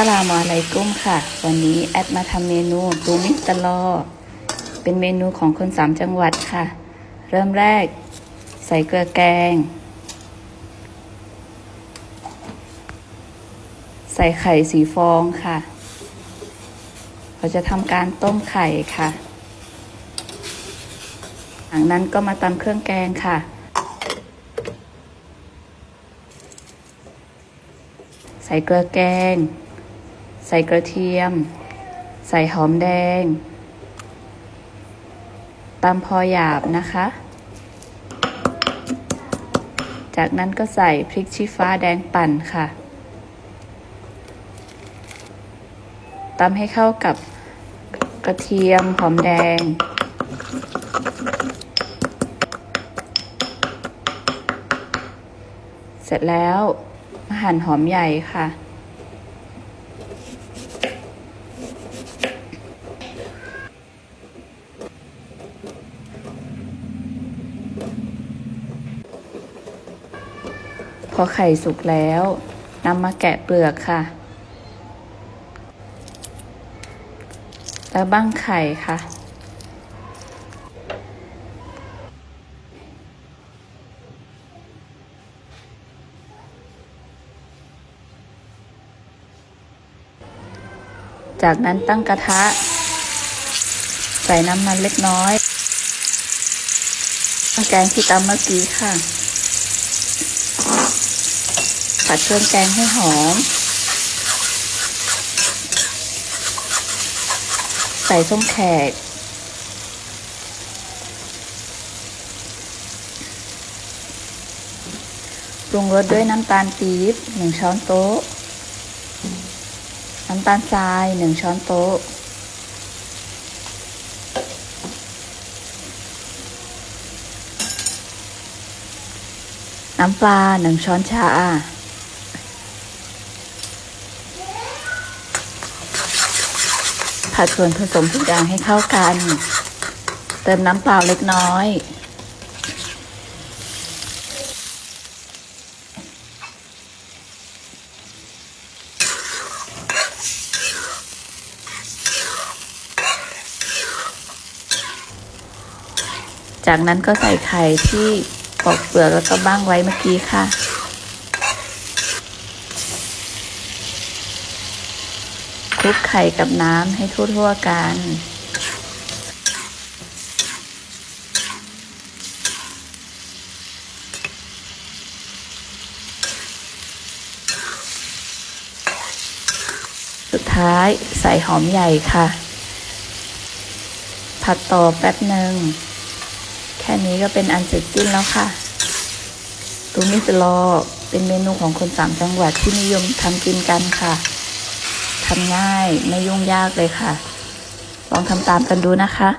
สลามอะลัยกุมค่ะ วันนี้แอดมาทำเมนูตูมิสตลอ เป็นเมนูของคนสามจังหวัดค่ะ เริ่มแรก ใส่เกลือแกง ใส่ไข่สีฟองค่ะ เราจะทำการต้มไข่ค่ะหลังนั้นก็มาตำเครื่องแกงค่ะ ใส่เกลือแกง ใส่กระเทียม ใส่หอมแดงตำพอหยาบนะคะ จากนั้นก็ใส่พริกชี้ฟ้าแดงปั่นค่ะตำให้เข้ากับกระเทียมหอมแดง เสร็จแล้วมาหั่นหอมใหญ่ค่ะ อไข่สุกแล้วนำมาแกะเปลือกค่ะ แล้วบ้างไข่ค่ะ จากนั้นตั้งกระทะ ใส่น้ำมันเล็กน้อยแกงที่ตำเมื่อกี้ค่ะ ผัดเครื่องแกงให้หอม ใส่ส้มแขก ปรุงรสด้วยน้ำตาลปี๊บหนึ่งช้อนโต๊ะ น้ำตาลทรายหนึ่งช้อนโต๊ะน้ำปลาหนึ่งช้อนชา ผัดส่วนผสมทุกอย่างให้เข้ากัน เติมน้ำเปล่าเล็กน้อย จากนั้นก็ใส่ไข่ที่ปอกเปลือกแล้วก็บ้างไว้เมื่อกี้ค่ะ คลุกไข่กับน้ำให้ทั่วๆกันสุดท้ายใส่หอมใหญ่ค่ะ ผัดต่อแป๊บหนึ่ง แค่นี้ก็เป็นอันเสร็จสิ้นแล้วค่ะตูมิสโลเป็นเมนูของคนสามจังหวัดที่นิยมทำกินกันค่ะ ทำง่ายไม่ยุ่งยากเลยค่ะ ลองทำตามกันดูนะคะ